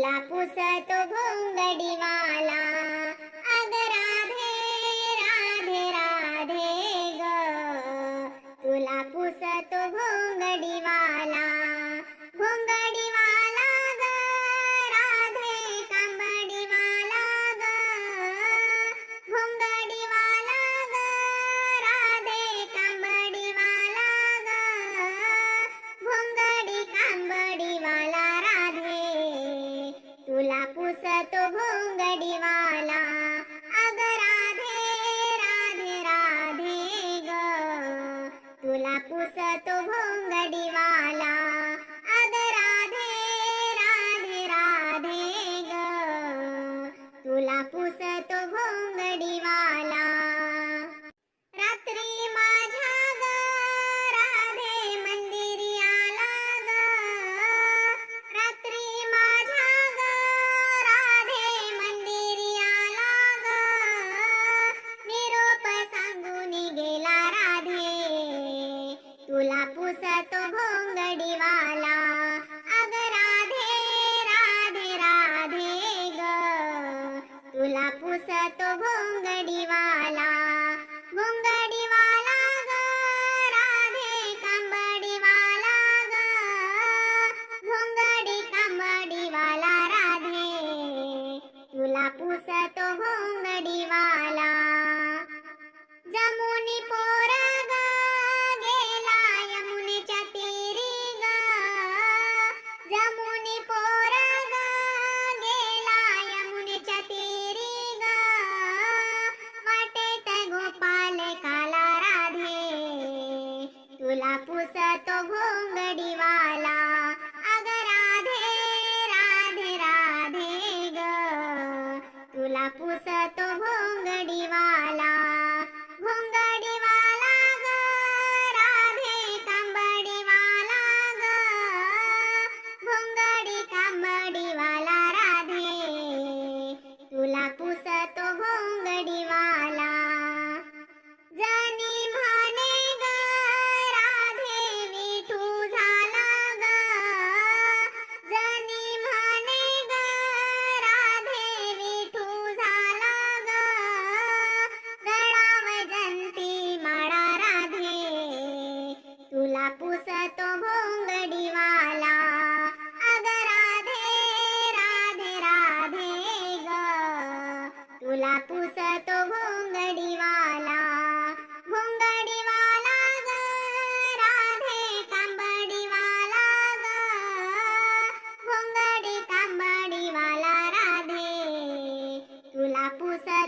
फुला पुसतो भोंगडीवाला. अग राधे राधे राधे ग. तुला पुसतो 不色动 तुला पुसतो भोंगडीवाला. अग राधे राधे राधे ग. तुला पुसतो भोंगडीवाला. भोंगडीवाला ग राधे कांबडीवाला ग. भोंगडी कांबडीवाला राधे. तुला पुसत फुला पुसतो घोंगडीवाला. अग राधे राधे राधे ग. तुला पुसतो 不三